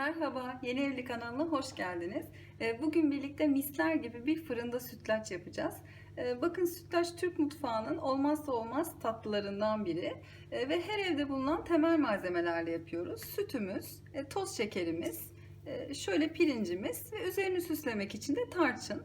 Merhaba, Yeni Evli kanalına hoş geldiniz. Ee, Bugün birlikte misler gibi bir fırında sütlaç yapacağız. Ee, Bakın sütlaç Türk mutfağının olmazsa olmaz tatlılarından biri Ee, ve her evde bulunan temel malzemelerle yapıyoruz. Sütümüz, e, toz şekerimiz, e, şöyle pirincimiz ve üzerini süslemek için de tarçın.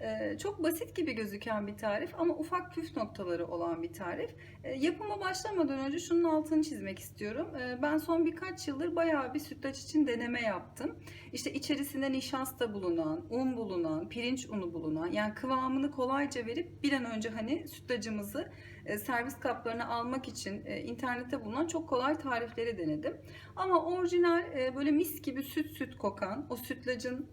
Ee, Çok basit gibi gözüken bir tarif ama ufak püf noktaları olan bir tarif. E, Yapıma başlamadan önce şunun altını çizmek istiyorum. E, Ben son birkaç yıldır bayağı bir sütlaç için deneme yaptım. İşte içerisinde nişasta bulunan, un bulunan, pirinç unu bulunan yani kıvamını kolayca verip bir an önce hani sütlacımızı e, servis kaplarına almak için e, internette bulunan çok kolay tarifleri denedim. Ama orijinal e, böyle mis gibi süt süt kokan o sütlacın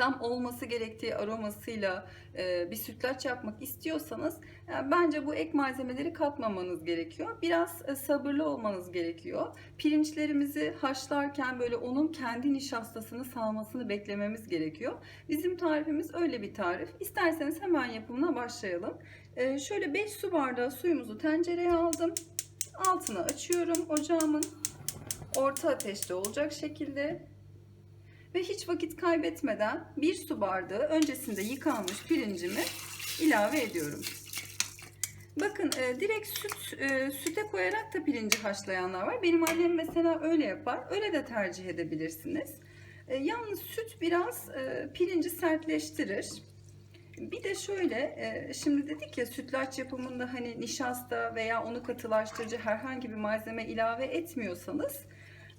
tam olması gerektiği aromasıyla e, bir sütlaç yapmak istiyorsanız e, bence bu ek malzemeleri katmamanız gerekiyor. Biraz e, sabırlı olmanız gerekiyor. Pirinçlerimizi haşlarken böyle onun kendi nişastasını salmasını beklememiz gerekiyor. Bizim tarifimiz öyle bir tarif. İsterseniz hemen yapımına başlayalım. E, şöyle 5 su bardağı suyumuzu tencereye aldım. Altını açıyorum ocağımın. Orta ateşte olacak şekilde ve hiç vakit kaybetmeden bir su bardağı öncesinde yıkanmış pirincimi ilave ediyorum. Bakın e, direkt süt e, süte koyarak da pirinci haşlayanlar var. Benim annem mesela öyle yapar. Öyle de tercih edebilirsiniz. E, yalnız süt biraz e, pirinci sertleştirir. Bir de şöyle, e, şimdi dedik ya sütlaç yapımında hani nişasta veya onu katılaştırıcı herhangi bir malzeme ilave etmiyorsanız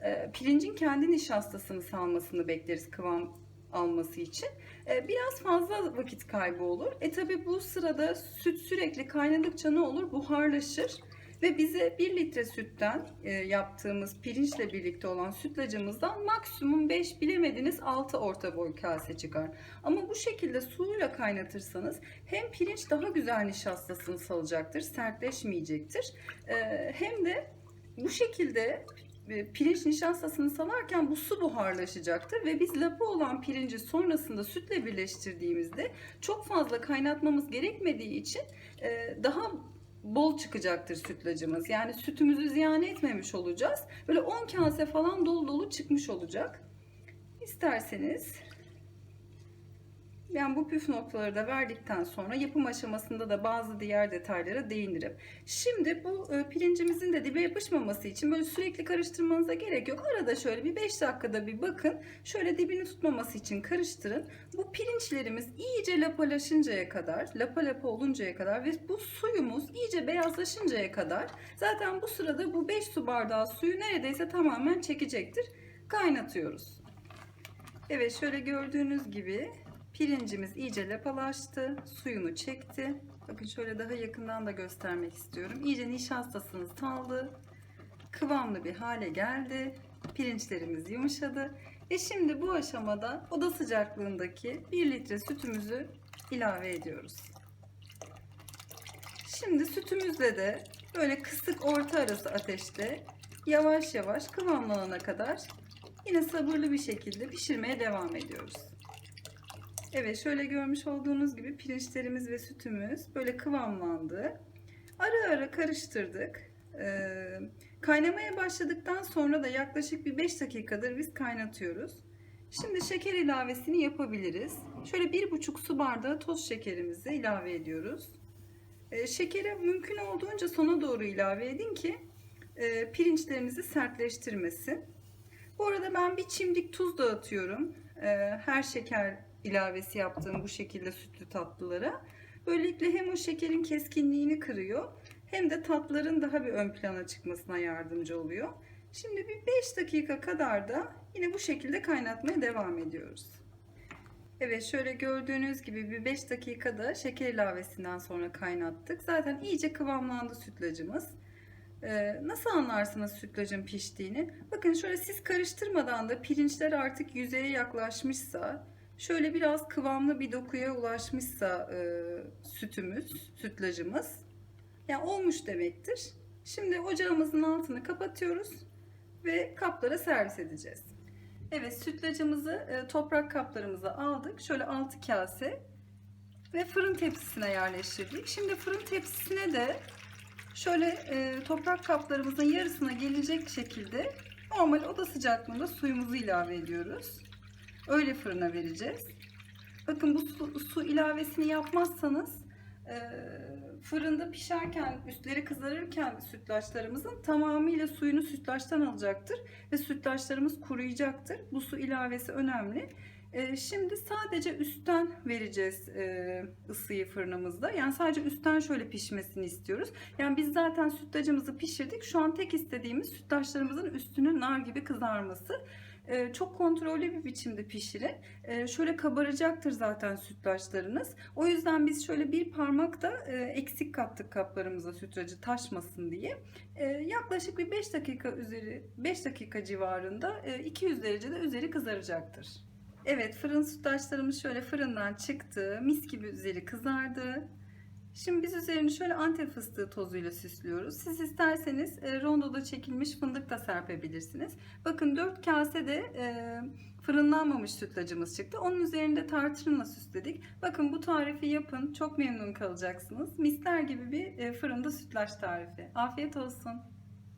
e, pirincin kendi nişastasını salmasını bekleriz kıvam alması için. E, Biraz fazla vakit kaybı olur. E tabi bu sırada süt sürekli kaynadıkça ne olur? Buharlaşır ve bize 1 litre sütten e, yaptığımız pirinçle birlikte olan sütlacımızdan maksimum 5 bilemediniz 6 orta boy kase çıkar. Ama bu şekilde suyla kaynatırsanız hem pirinç daha güzel nişastasını salacaktır, sertleşmeyecektir. Hem de bu şekilde pirinç nişastasını salarken bu su buharlaşacaktır ve biz lapa olan pirinci sonrasında sütle birleştirdiğimizde çok fazla kaynatmamız gerekmediği için e, daha bol çıkacaktır sütlacımız. Yani sütümüzü ziyan etmemiş olacağız. Böyle 10 kase falan dolu dolu çıkmış olacak. İsterseniz ben bu püf noktaları da verdikten sonra yapım aşamasında da bazı diğer detaylara değinirim. Şimdi bu e, pirincimizin de dibe yapışmaması için böyle sürekli karıştırmanıza gerek yok. Arada şöyle bir 5 dakikada bir bakın. Şöyle dibini tutmaması için karıştırın. Bu pirinçlerimiz iyice lapalaşıncaya kadar, lapa lapa oluncaya kadar ve bu suyumuz iyice beyazlaşıncaya kadar zaten bu sırada bu 5 su bardağı suyu neredeyse tamamen çekecektir. Kaynatıyoruz. Evet şöyle gördüğünüz gibi Pirincimiz iyice lapalaştı, suyunu çekti. Bakın şöyle daha yakından da göstermek istiyorum. İyice nişastasını saldı. Kıvamlı bir hale geldi. Pirinçlerimiz yumuşadı. Ve şimdi bu aşamada oda sıcaklığındaki 1 litre sütümüzü ilave ediyoruz. Şimdi sütümüzle de böyle kısık orta arası ateşte yavaş yavaş kıvamlanana kadar yine sabırlı bir şekilde pişirmeye devam ediyoruz. Evet şöyle görmüş olduğunuz gibi pirinçlerimiz ve sütümüz böyle kıvamlandı. Ara ara karıştırdık. Ee, kaynamaya başladıktan sonra da yaklaşık bir 5 dakikadır biz kaynatıyoruz. Şimdi şeker ilavesini yapabiliriz. Şöyle 1,5 su bardağı toz şekerimizi ilave ediyoruz. Ee, şekeri mümkün olduğunca sona doğru ilave edin ki e, pirinçlerinizi sertleştirmesin. Bu arada ben bir çimdik tuz dağıtıyorum. Ee, her şeker ilavesi yaptığım bu şekilde sütlü tatlılara. Böylelikle hem o şekerin keskinliğini kırıyor hem de tatların daha bir ön plana çıkmasına yardımcı oluyor. Şimdi bir 5 dakika kadar da yine bu şekilde kaynatmaya devam ediyoruz. Evet şöyle gördüğünüz gibi bir 5 dakikada şeker ilavesinden sonra kaynattık. Zaten iyice kıvamlandı sütlacımız. Ee, nasıl anlarsınız sütlacın piştiğini? Bakın şöyle siz karıştırmadan da pirinçler artık yüzeye yaklaşmışsa Şöyle biraz kıvamlı bir dokuya ulaşmışsa e, sütümüz, sütlacımız yani olmuş demektir. Şimdi ocağımızın altını kapatıyoruz ve kaplara servis edeceğiz. Evet sütlacımızı e, toprak kaplarımıza aldık. Şöyle 6 kase ve fırın tepsisine yerleştirdik. Şimdi fırın tepsisine de şöyle e, toprak kaplarımızın yarısına gelecek şekilde Normal oda sıcaklığında suyumuzu ilave ediyoruz. Öyle fırına vereceğiz. Bakın bu su, su ilavesini yapmazsanız e, fırında pişerken, üstleri kızarırken sütlaçlarımızın tamamıyla suyunu sütlaçtan alacaktır ve sütlaçlarımız kuruyacaktır. Bu su ilavesi önemli. E, şimdi sadece üstten vereceğiz e, ısıyı fırınımızda. Yani sadece üstten şöyle pişmesini istiyoruz. Yani biz zaten sütlacımızı pişirdik. Şu an tek istediğimiz sütlaçlarımızın üstünün nar gibi kızarması. E, çok kontrollü bir biçimde pişirin. E, şöyle kabaracaktır zaten sütlaçlarınız. O yüzden biz şöyle bir parmak da e, eksik kattık kaplarımıza sütlacı taşmasın diye. E, yaklaşık bir 5 dakika üzeri 5 dakika civarında e, 200 derecede üzeri kızaracaktır. Evet fırın sütlaçlarımız şöyle fırından çıktı. Mis gibi üzeri kızardı. Şimdi biz üzerini şöyle antep fıstığı tozuyla süslüyoruz. Siz isterseniz e, rondoda çekilmiş fındık da serpebilirsiniz. Bakın 4 kase de e, fırınlanmamış sütlacımız çıktı. Onun üzerinde tarçınla süsledik. Bakın bu tarifi yapın. Çok memnun kalacaksınız. Misler gibi bir e, fırında sütlaç tarifi. Afiyet olsun.